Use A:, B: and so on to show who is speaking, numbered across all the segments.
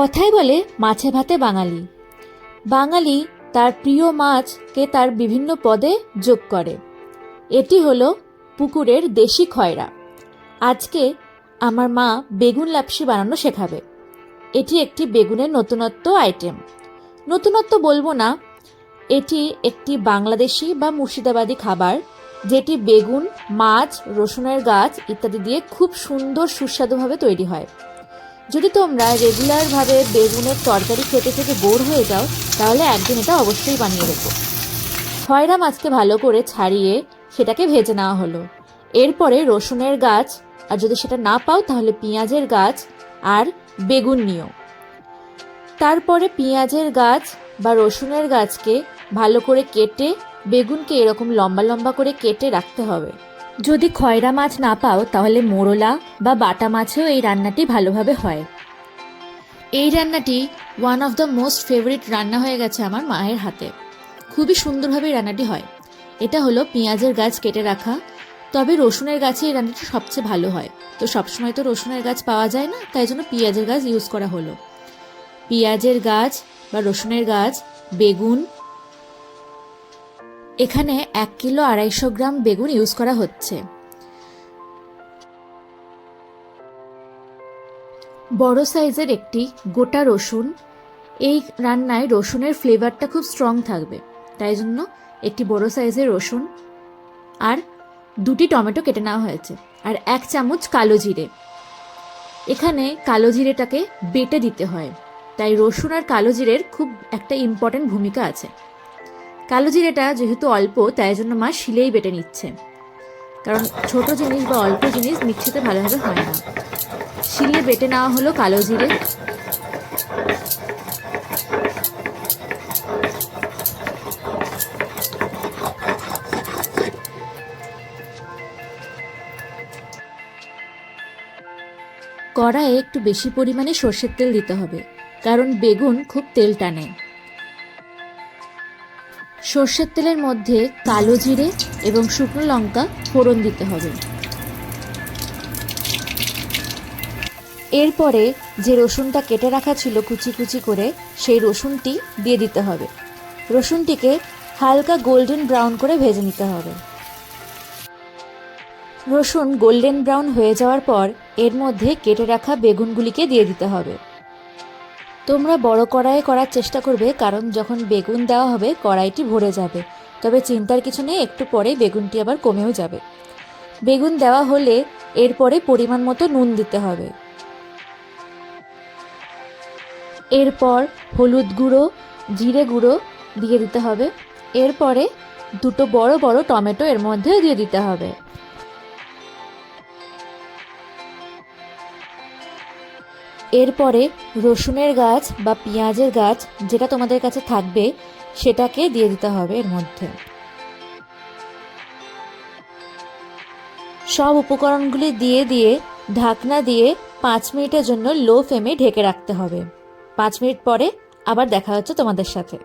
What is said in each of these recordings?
A: কথায় বলে মাছে ভাতে বাঙালি। বাঙালি তার প্রিয় মাছকে তার বিভিন্ন পদে যোগ করে। এটি হলো পুকুরের দেশি খয়রা। আজকে আমার মা বেগুন লাপসি বানানো শেখাবে। এটি একটি বেগুনের নতুনত্ব আইটেম নতুনত্ব বলব না, এটি একটি বাংলাদেশি বা মুর্শিদাবাদী খাবার, যেটি বেগুন, মাছ, রসুনের গাছ ইত্যাদি দিয়ে খুব সুন্দর সুস্বাদুভাবে তৈরি হয়। যদি তোমরা রেগুলারভাবে বেগুনের তরকারি খেতে খেতে বোর হয়ে যাও, তাহলে একদিন এটা অবশ্যই বানিয়ে রেখো। খয়রা মাছকে ভালো করে ছাড়িয়ে সেটাকে ভেজে নেওয়া হলো। এরপরে রসুনের গাছ, আর যদি সেটা না পাও তাহলে পেঁয়াজের গাছ আর বেগুন নিও। তারপরে পেঁয়াজের গাছ বা রসুনের গাছকে ভালো করে কেটে, বেগুনকে এরকম লম্বা লম্বা করে কেটে রাখতে হবে। যদি খয়রা মাছ না পাও, তাহলে মোরলা বা বাটা মাছেও এই রান্নাটি ভালোভাবে হয়। এই রান্নাটি one of the most favourite রান্না হয়ে গেছে আমার মায়ের হাতে। খুবই সুন্দরভাবে রান্নাটি হয়। এটা হলো পেঁয়াজের গাছ কেটে রাখা। তবে রসুনের গাছে এই রান্নাটি সবচেয়ে ভালো হয়। তো সবসময় তো রসুনের গাছ পাওয়া যায় না, তাই জন্য পেঁয়াজের গাছ ইউজ করা হলো। পেঁয়াজের গাছ বা রসুনের গাছ, বেগুন এখানে এক কিলো আড়াইশো গ্রাম বেগুন ইউজ করা হচ্ছে। বড় সাইজের একটি গোটা রসুন। এই রান্নায় রসুনের ফ্লেভারটা খুব স্ট্রং থাকবে, তাই জন্য একটি বড় সাইজের রসুন আর দুটি টমেটো কেটে নেওয়া হয়েছে আর এক চামচ কালো জিরে। এখানে কালো জিরেটাকে বেটে দিতে হয়, তাই রসুন আর কালো জিরের খুব একটা ইম্পর্ট্যান্ট ভূমিকা আছে। কালো জিরেটা যেহেতু অল্প, তাই জন্য মা শিলেই বেটে নিচ্ছে। কারণ ছোট জিনিস বা অল্প জিনিস মিক্সিতে ভালোভাবে হয় না। শিলে বেটে নেওয়া হলো কালো জিরে। কড়াইয়ে একটু বেশি পরিমাণে সর্ষের তেল দিতে হবে, কারণ বেগুন খুব তেল টানে। সর্ষের তেলের মধ্যে কালো জিরে এবং শুকনো লঙ্কা ফোড়ন দিতে হবে। এরপরে যে রসুনটা কেটে রাখা ছিল কুচি কুচি করে, সেই রসুনটি দিয়ে দিতে হবে। রসুনটিকে হালকা গোল্ডেন ব্রাউন করে ভেজে নিতে হবে। রসুন গোল্ডেন ব্রাউন হয়ে যাওয়ার পর এর মধ্যে কেটে রাখা বেগুনগুলিকে দিয়ে দিতে হবে। তোমরা বড় কড়াইয়ে করার চেষ্টা করবে, কারণ যখন বেগুন দেওয়া হবে, কড়াইটি ভরে যাবে। তবে চিন্তার কিছু নেই, একটু পরে বেগুনটি আবার কমেও যাবে। বেগুন দেওয়া হলে এরপরে পরিমাণ মতো নুন দিতে হবে। এরপর হলুদ গুঁড়ো, জিরে গুঁড়ো দিয়ে দিতে হবে। এরপরে দুটো বড় বড় টমেটো এর মধ্যে দিয়ে দিতে হবে। এরপরে রসুনের গাছ বা পেঁয়াজের গাছ যেটা তোমাদের কাছে থাকবে, সেটাকে দিয়ে দিতে হবে এর মধ্যে। সব উপকরণগুলি দিয়ে দিয়ে, ঢাকনা দিয়ে পাঁচ মিনিটের জন্য লো ফ্লেমে ঢেকে রাখতে হবে। পাঁচ মিনিট পরে আবার দেখা হচ্ছে তোমাদের সাথে।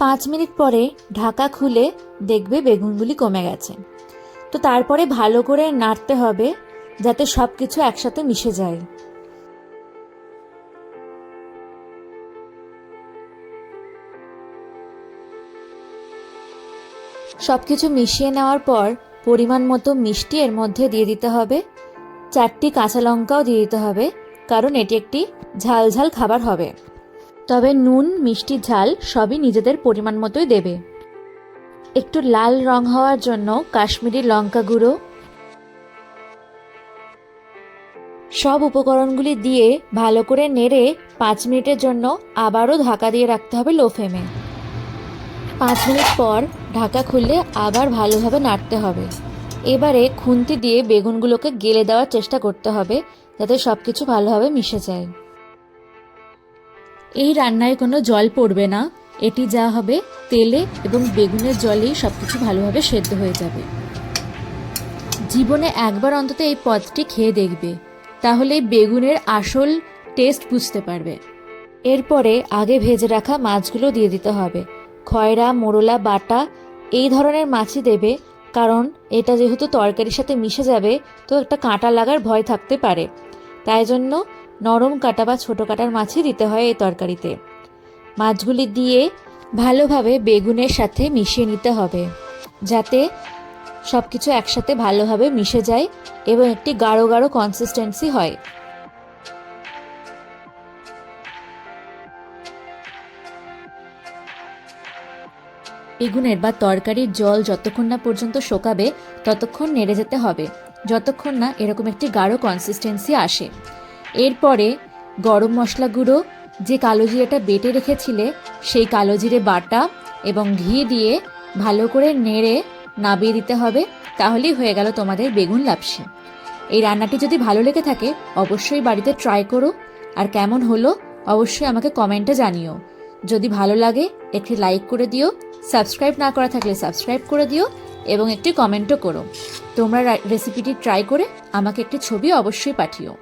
A: পাঁচ মিনিট পরে ঢাকা খুলে দেখবে বেগুনগুলি কমে গেছে। তো তারপরে ভালো করে নাড়তে হবে যাতে সব কিছু একসাথে মিশে যায়। সব কিছু মিশিয়ে নেওয়ার পর পরিমাণ মতো মিষ্টি এর মধ্যে দিয়ে দিতে হবে। চারটি কাঁচা লঙ্কাও দিয়ে দিতে হবে, কারণ এটি একটি ঝাল ঝাল খাবার হবে। তবে নুন, মিষ্টি, ঝাল সবই নিজেদের পরিমাণ মতোই দেবে। একটু লাল রং হওয়ার জন্য কাশ্মীরি লঙ্কা গুঁড়ো। সব উপকরণগুলি দিয়ে ভালো করে নেড়ে পাঁচ মিনিটের জন্য আবারও ঢাকা দিয়ে রাখতে হবে লো ফ্লেমে। পাঁচ মিনিট পর ঢাকা খুললে আবার ভালোভাবে নাড়তে হবে। এবারে খুন্তি দিয়ে বেগুনগুলোকে গেলে দেওয়ার চেষ্টা করতে হবে যাতে সব কিছু ভালোভাবে মিশে যায়। এই রান্নায় কোনো জল পড়বে না। এটি যা হবে, তেলে এবং বেগুনের জলেই সব কিছু ভালোভাবে সেদ্ধ হয়ে যাবে। জীবনে একবার অন্তত এই পদটি খেয়ে দেখবে, তাহলে বেগুনের আসল টেস্ট বুঝতে পারবে। এরপরে আগে ভেজে রাখা মাছগুলো দিয়ে দিতে হবে। খয়রা, মোরলা, বাটা, এই ধরনের মাছই দেবে, কারণ এটা যেহেতু তরকারির সাথে মিশে যাবে, তো একটা কাঁটা লাগার ভয় থাকতে পারে। তাই জন্য নরম কাটা বা ছোটো কাটার মাছই দিতে হয় এই তরকারিতে। মাছগুলি দিয়ে ভালোভাবে বেগুনের সাথে মিশিয়ে নিতে হবে, যাতে সব কিছু একসাথে ভালোভাবে মিশে যায় এবং একটি গাঢ় গাঢ় কনসিস্টেন্সি হয়। বেগুনের বা তরকারির জল যতক্ষণ না পর্যন্ত শোকাবে, ততক্ষণ নেড়ে যেতে হবে, যতক্ষণ না এরকম একটি গাঢ় কনসিস্টেন্সি আসে। এরপরে গরম মশলা গুঁড়ো, যে কালো জিরেটা বেটে রেখেছিলে, সেই কালো জিরে বাটা এবং ঘি দিয়ে ভালো করে নেড়ে নাবিয়ে দিতে হবে, তাহলেই হয়ে গেল তোমাদের বেগুন লাপসি। এই রান্নাটি যদি ভালো লেগে থাকে, অবশ্যই বাড়িতে ট্রাই করো। আর কেমন হলো, অবশ্যই আমাকে কমেন্টে জানিও। যদি ভালো লাগে, একটি লাইক করে দিও সাবস্ক্রাইব না করা থাকলে সাবস্ক্রাইব করে দিও এবং একটি কমেন্টও করো। তোমরা রেসিপিটি ট্রাই করে আমাকে একটি ছবি অবশ্যই পাঠিও।